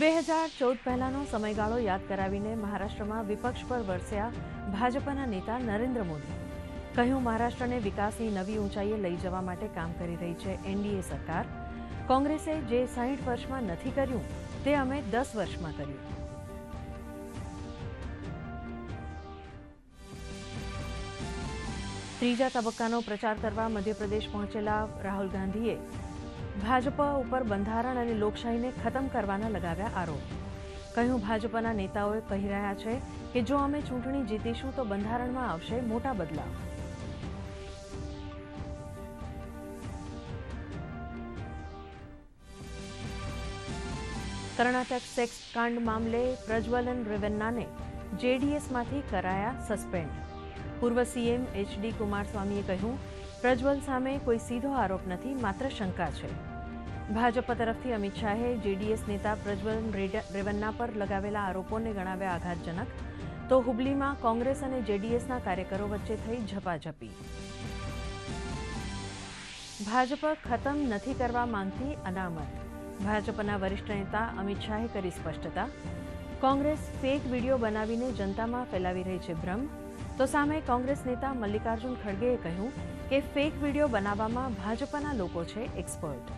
બે હજાર ચૌદ પહેલાનો સમયગાળો યાદ કરાવીને મહારાષ્ટ્રમાં વિપક્ષ પર વરસ્યા ભાજપના નેતા નરેન્દ્ર મોદી. કહ્યું, મહારાષ્ટ્રને વિકાસની નવી ઊંચાઈએ લઈ જવા માટે કામ કરી રહી છે એનડીએ સરકાર. કોંગ્રેસે જે સાહીઠ વર્ષમાં નથી કર્યું, તે અમે દસ વર્ષમાં કર્યું. ત્રીજા તબક્કાનો પ્રચાર કરવા મધ્યપ્રદેશ પહોંચેલા રાહુલ ગાંધીએ ભાજપ ઉપર બંધારણ અને લોકશાહીને ખતમ કરવાના લગાવ્યા આરોપ. કહ્યું, ભાજપના નેતાઓએ કહી રહ્યા છે કે જો અમે ચૂંટણી જીતીશું તો બંધારણમાં આવશે મોટા બદલાવ. કર્ણાટક સેક્સ કાંડ મામલે પ્રજ્વલન રેવન્નાને જેડીએસમાંથી કરાયા સસ્પેન્ડ. પૂર્વ સીએમ એચડી કુમારસ્વામીએ કહ્યું પ્રજ્વલ સામે કોઈ સીધો આરોપ નથી, માત્ર શંકા છે. ભાજપ તરફથી અમિત શાહે જેડીએસ નેતા પ્રજ્વલ રેવન્ના પર લગાવેલા આરોપોને ગણાવ્યા આઘાતજનક. તો હુબલીમાં કોંગ્રેસ અને જેડીએસના કાર્યકરો વચ્ચે થઈ ઝપાઝપી. ભાજપ ખતમ નથી કરવા માંગતી અનામત. ભાજપના વરિષ્ઠ નેતા અમિત શાહે કરી સ્પષ્ટતા. કોંગ્રેસ ફેક વીડિયો બનાવીને જનતામાં ફેલાવી રહી છે ભ્રમ? તો સામે કોંગ્રેસ નેતા મલ્લિકાર્જુન ખડગેએ કહ્યું કે ફેક વીડિયો બનાવવામાં ભાજપના લોકો છે એક્સપર્ટ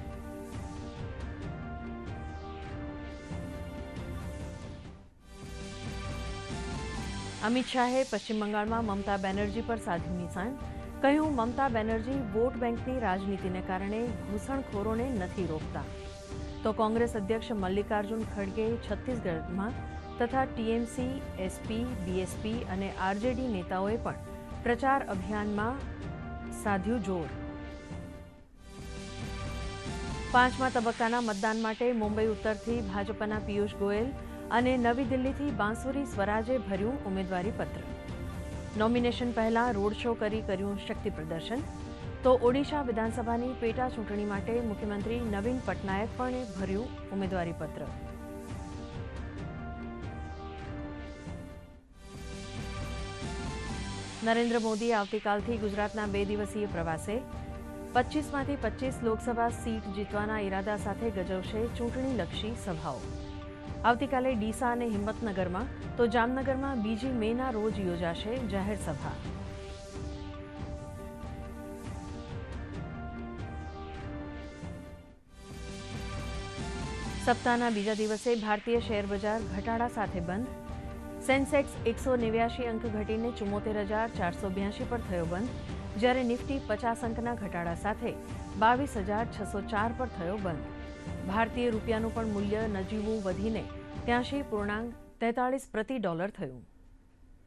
અમિત શાહે પશ્ચિમ બંગાળમાં મમતા બેનર્જી પર સાધ્યું નિશાન. કહ્યું, મમતા બેનર્જી વોટ બેંકની રાજનીતિને કારણે ઘૂસણખોરોને નથી રોકતા. તો કોંગ્રેસ અધ્યક્ષ મલ્લિકાર્જુન ખડગે છત્તીસગઢમાં તથા ટીએમસી, એસપી, બીએસપી અને આરજેડી નેતાઓએ પણ પ્રચાર અભિયાનમાં સાધ્યું જોર. પાંચમા તબક્કાના મતદાન માટે મુંબઈ ઉત્તરથી ભાજપના પિયુષ ગોયલ અને નવી દિલ્હીથી બાંસુરી સ્વરાજે ભર્યું ઉમેદવારી પત્ર નોમિનેશન પહેલા રોડ શો કરી કર્યું શક્તિ પ્રદર્શન. તો ઓડિશા વિધાનસભાની પેટા ચૂંટણી માટે મુખ્યમંત્રી નવીન પટનાયક પણ ભર્યું ઉમેદવારી પત્ર. નરેન્દ્ર મોદી આવતીકાલથી ગુજરાતના બે દિવસીય પ્રવાસે પચીસમાંથી પચીસ લોકસભા સીટ જીતવાના ઈરાદા સાથે ગજવશે ચૂંટણીલક્ષી સભાઓ. આવતીકાલે ડીસા અને હિંમતનગરમાં તો જામનગરમાં બીજી મેના રોજ યોજાશે જાહેર સભા. સપ્તાહના બીજા દિવસે ભારતીય શેર બજાર ઘટાડા સાથે બંધ. સેન્સેક્સ એકસો નેવ્યાશી અંક ઘટીને ચુમ્મોતેર હજાર ચારસો બ્યાસી પર થયો બંધ, જ્યારે નિફ્ટી પચાસ અંકના ઘટાડા સાથે બાવીસ હજાર છસો ચાર પર થયો બંધ. ભારતીય રૂપિયાનું પણ મૂલ્ય નજીવું વધીને ત્યાંશી પૂર્ણાંક તેતાળીસ પ્રતિ ડોલર થયું.